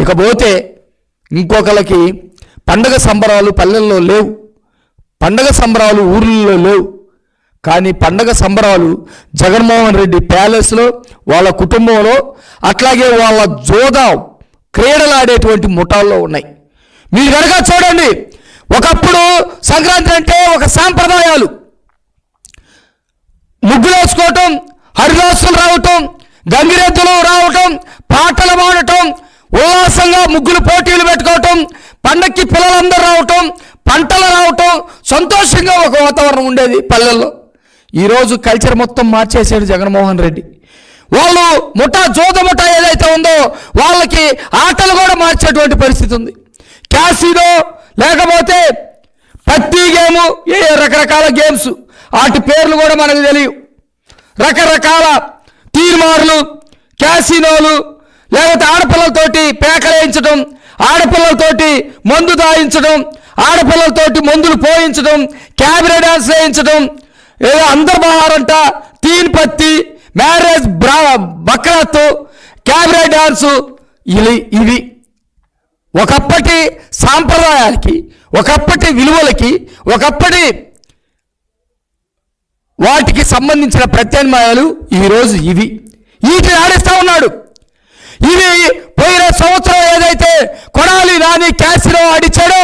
ఇకపోతే ఇంకొకరికి పండగ సంబరాలు పల్లెల్లో లేవు. పండగ సంబరాలు ఊర్లలో లేవు. కానీ పండగ సంబరాలు జగన్మోహన్ రెడ్డి ప్యాలెస్లో వాళ్ళ కుటుంబంలో అట్లాగే వాళ్ళ జోద క్రీడలు ఆడేటువంటి ముఠాల్లో ఉన్నాయి. మీరు కనుక చూడండి ఒకప్పుడు సంక్రాంతి అంటే ఒక సాంప్రదాయాలు. ముగ్గులు వేసుకోవటం హరిదాసులు రావటం గంగిరెద్దులు రావటం పాటలు పాడటం ఉల్లాసంగా ముగ్గులు పోటీలు పెట్టుకోవటం పండక్కి పిల్లలందరూ రావటం పంటలు రావటం సంతోషంగా ఒక వాతావరణం ఉండేది పల్లెల్లో. ఈరోజు కల్చర్ మొత్తం మార్చేసాడు జగన్మోహన్ రెడ్డి. వాళ్ళు ముఠా జోద ముఠా ఏదైతే ఉందో వాళ్ళకి ఆటలు కూడా మార్చేటువంటి పరిస్థితి ఉంది. క్యాసినో లేకపోతే పత్తి గేము ఏ రకరకాల గేమ్స్ వాటి పేర్లు కూడా మనకు తెలియవు. రకరకాల తీర్మార్లు క్యాసినోలు లేకపోతే ఆడపిల్లలతోటి పేకలేయించడం ఆడపిల్లలతోటి మందు దాయించడం ఆడపిల్లలతోటి మందులు పోయించడం క్యాబినెట్ డాన్స్ వేయించడం ఏదో అందర్బహారంట తీన్ పత్తి మ్యారేజ్ బ్రా బక్రాత్ క్యాబినెట్ డాన్సు ఇవి ఇవి. ఒకప్పటి సాంప్రదాయాలకి ఒకప్పటి విలువలకి ఒకప్పటి వాటికి సంబంధించిన ప్రత్యామ్నాయాలు ఈరోజు ఇవి. వీటిని ఆడిస్తూ ఉన్నాడు. ఇవి పోయిన సంవత్సరం ఏదైతే కొడాలి నాని క్యాసినో ఆడిచ్చాడో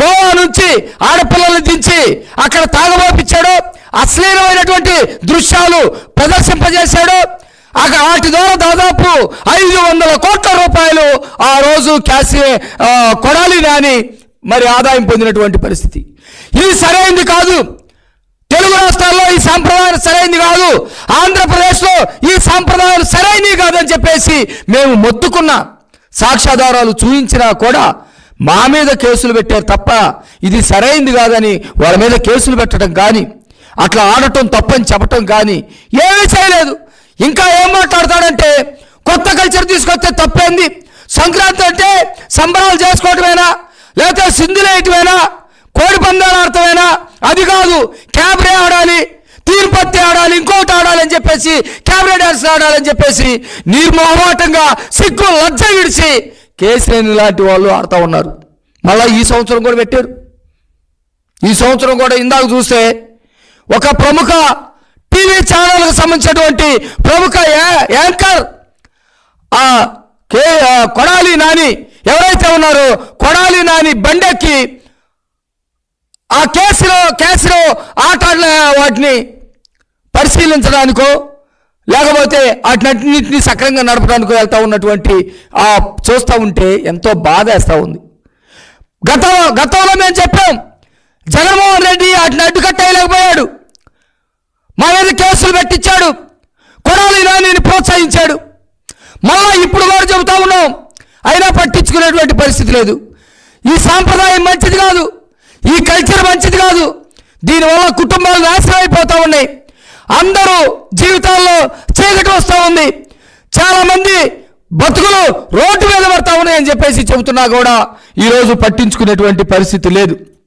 గోవా నుంచి ఆడపిల్లల్ని దించి అక్కడ తాగబోపించాడో అశ్లీలమైనటువంటి దృశ్యాలు ప్రదర్శింపజేశాడు అక్కడ వాటి ద్వారా దాదాపు ఐదు వందల కోట్ల రూపాయలు ఆ రోజు క్యాసి కొడాలి నాని మరి ఆదాయం పొందినటువంటి పరిస్థితి. ఇది సరైంది కాదు. తెలుగు రాష్ట్రాల్లో ఈ సాంప్రదాయాలు సరైంది కాదు. ఆంధ్రప్రదేశ్ ఈ సాంప్రదాయాలు సరైనవి కాదని చెప్పేసి మేము మొత్తుకున్న సాక్ష్యాధారాలు చూయించినా కూడా మా మీద కేసులు పెట్టారు తప్ప ఇది సరైంది కాదని వాళ్ళ మీద కేసులు పెట్టడం కానీ అట్లా ఆడటం తప్పని చెప్పటం కానీ ఏమీ చేయలేదు. ఇంకా ఏం మాట్లాడతాడంటే కొత్త కల్చర్ తీసుకొస్తే తప్పేంది? సంక్రాంతి అంటే సంబరాలు చేసుకోవటమేనా? లేకపోతే సింధులేయటమేనా కోడి పందాలు ఆడటమేనా? అది కాదు క్యాబ్రే ఆడాలి. తీర్పత్తి ఆడాలి ఇంకోటి ఆడాలని చెప్పేసి కెమెరా డాన్స్ ఆడాలని చెప్పేసి నిర్మోహమాటంగా సిగ్గు లజ్జ విడిచి కేసీఆర్ లాంటి వాళ్ళు ఆడుతూ ఉన్నారు. మళ్ళీ ఈ సంవత్సరం కూడా పెట్టారు. ఈ సంవత్సరం కూడా ఇందాక చూస్తే ఒక ప్రముఖ టీవీ ఛానల్కి సంబంధించినటువంటి ప్రముఖ యాంకర్ ఆ కే కొడాలి నాని ఎవరైతే ఉన్నారో కొడాలి నాని బండెక్కి ఆ కేసులో కేసులో ఆట వాటిని పరిశీలించడానికో లేకపోతే వాటినన్నింటినీ సక్రంగా నడపడానికో వెళ్తూ ఉన్నటువంటి ఆ చూస్తూ ఉంటే ఎంతో బాధ వేస్తూ ఉంది. గత గతంలో మేము చెప్పాం జగన్మోహన్ రెడ్డి వాటిని అడ్డుకట్టేయలేకపోయాడు. మా మీద కేసులు పెట్టించాడు. కొడాలి నానిని ప్రోత్సహించాడు. మళ్ళా ఇప్పుడు వారు చెబుతా ఉన్నాం అయినా పట్టించుకునేటువంటి పరిస్థితి లేదు. ఈ సాంప్రదాయం మంచిది కాదు ఈ కల్చర్ మంచిది కాదు దీనివల్ల కుటుంబాలు నాశనం అయిపోతూ ఉన్నాయి. అందరూ జీవితాల్లో చీకటి వస్తూ ఉంది. చాలామంది బతుకులు రోడ్డు మీద పడతా ఉన్నాయని చెప్పేసి చెబుతున్నా కూడా ఈరోజు పట్టించుకునేటువంటి పరిస్థితి లేదు.